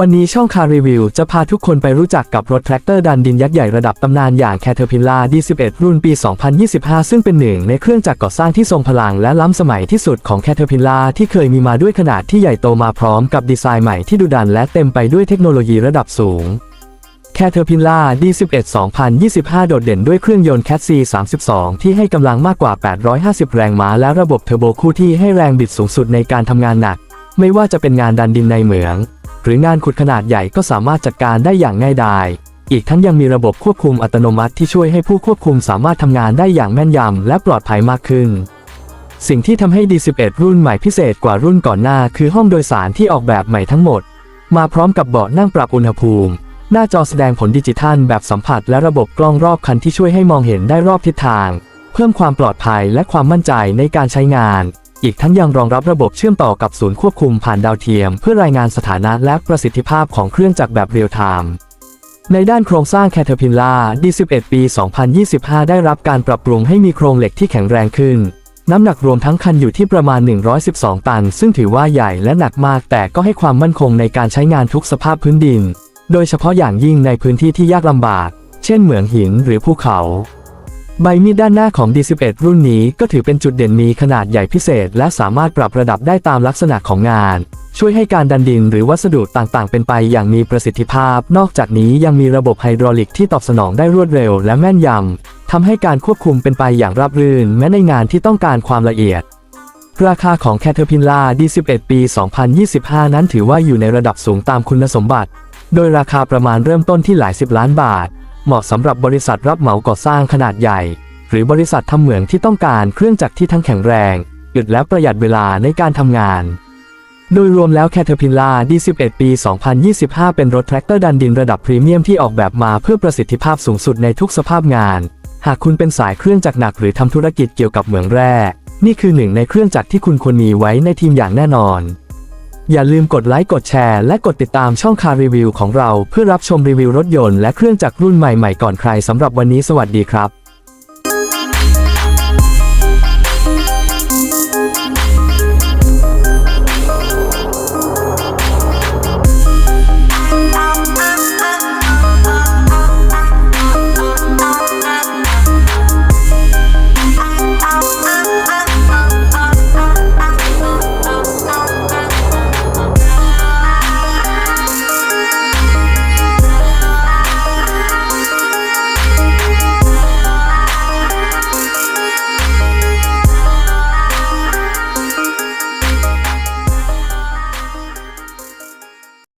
วันนี้ช่องคารีวิวจะพาทุกคนไปรู้จักกับรถแทรกเตอร์ดันดินยักษ์ใหญ่ระดับตำนานอย่าง Caterpillar D11 รุ่นปี 2025 ซึ่งเป็นหนึ่งในเครื่องจักรก่อสร้างที่ทรงพลังและล้ำสมัยที่สุดของ Caterpillar ที่เคยมีมาด้วยขนาดที่ใหญ่โตมาพร้อมกับดีไซน์ใหม่ที่ดุดันและเต็มไปด้วยเทคโนโลยีระดับสูง Caterpillar D11 2025 โดดเด่นด้วยเครื่องยนต์ Cat C 32ที่ให้กำลังมากกว่า 850 แรงม้า และระบบเทอร์โบคู่ที่ให้แรงบิดสูงสุดในการทำงานหนัก ไม่ว่าจะเป็นงานดันดินในเหมือง หรืองานขุดขนาดใหญ่ก็สามารถจัดการได้อย่างง่ายดายอีกทั้งยังมีระบบควบคุมอัตโนมัติที่ช่วยให้ผู้ควบคุมสามารถทำงานได้อย่างแม่นยำและปลอดภัยมากขึ้น สิ่งที่ทำให้ D11 รุ่นใหม่พิเศษกว่ารุ่นก่อนหน้า คือห้องโดยสารที่ออกแบบใหม่ทั้งหมด มาพร้อมกับเบาะนั่งปรับอุณหภูมิ หน้าจอแสดงผลดิจิทัลแบบสัมผัสและระบบกล้องรอบคันที่ช่วยให้มองเห็นได้รอบทิศทาง เพิ่มความปลอดภัยและความมั่นใจในการใช้งาน อีกทั้งยังรองรับระบบเชื่อมต่อกับศูนย์ควบคุมผ่านดาวเทียม เพื่อรายงานสถานะและประสิทธิภาพของเครื่องจักรแบบเรียลไทม์ในด้านโครงสร้าง Caterpillar D11 ปี 2025 ได้รับการปรับปรุงให้มีโครงเหล็กที่แข็งแรงขึ้น น้ำหนักรวมทั้งคันอยู่ที่ประมาณ 112 ตัน ซึ่งถือว่าใหญ่และหนักมาก แต่ก็ให้ความมั่นคงในการใช้งานทุกสภาพพื้นดิน โดยเฉพาะอย่างยิ่งในพื้นที่ที่ยากลำบาก เช่นเหมืองหินหรือภูเขา ใบมีดด้านหน้าของ D11 รุ่นนี้ก็ถือเป็นจุดเด่นมีขนาดใหญ่พิเศษ และสามารถปรับระดับได้ตามลักษณะของงาน ช่วยให้การดันดินหรือวัสดุต่างๆ เป็นไปอย่างมีประสิทธิภาพ นอกจากนี้ยังมีระบบไฮดรอลิกที่ตอบสนองได้รวดเร็วและแม่นยำทำให้การควบคุมเป็นไปอย่างราบรื่น แม้ในงานที่ต้องการความละเอียด ราคาของ Caterpillar D11 ปี 2025 นั้นถือว่าอยู่ในระดับสูงตามคุณสมบัติ โดยราคาประมาณเริ่มต้นที่หลายสิบล้านบาท เหมาะสำหรับบริษัทรับเหมาก่อสร้างขนาดใหญ่ หรือบริษัททำเหมืองที่ต้องการเครื่องจักรที่ทั้งแข็งแรงอึดและประหยัดเวลาในการทำงาน โดยรวมแล้ว Caterpillar D11 ปี 2025 เป็นรถแทรกเตอร์ดันดินระดับพรีเมียมที่ออกแบบมาเพื่อประสิทธิภาพสูงสุดในทุกสภาพงาน หากคุณเป็นสายเครื่องจักรหนักหรือทำธุรกิจเกี่ยวกับเหมืองแร่ นี่คือหนึ่งในเครื่องจักรที่คุณควรมีไว้ในทีมอย่างแน่นอน อย่าลืมกดไลค์กดแชร์และกดติดตามช่องคารีวิวของเราเพื่อรับชมรีวิวรถยนต์และเครื่องจักรรุ่นใหม่ๆก่อนใครสำหรับวันนี้สวัสดีครับ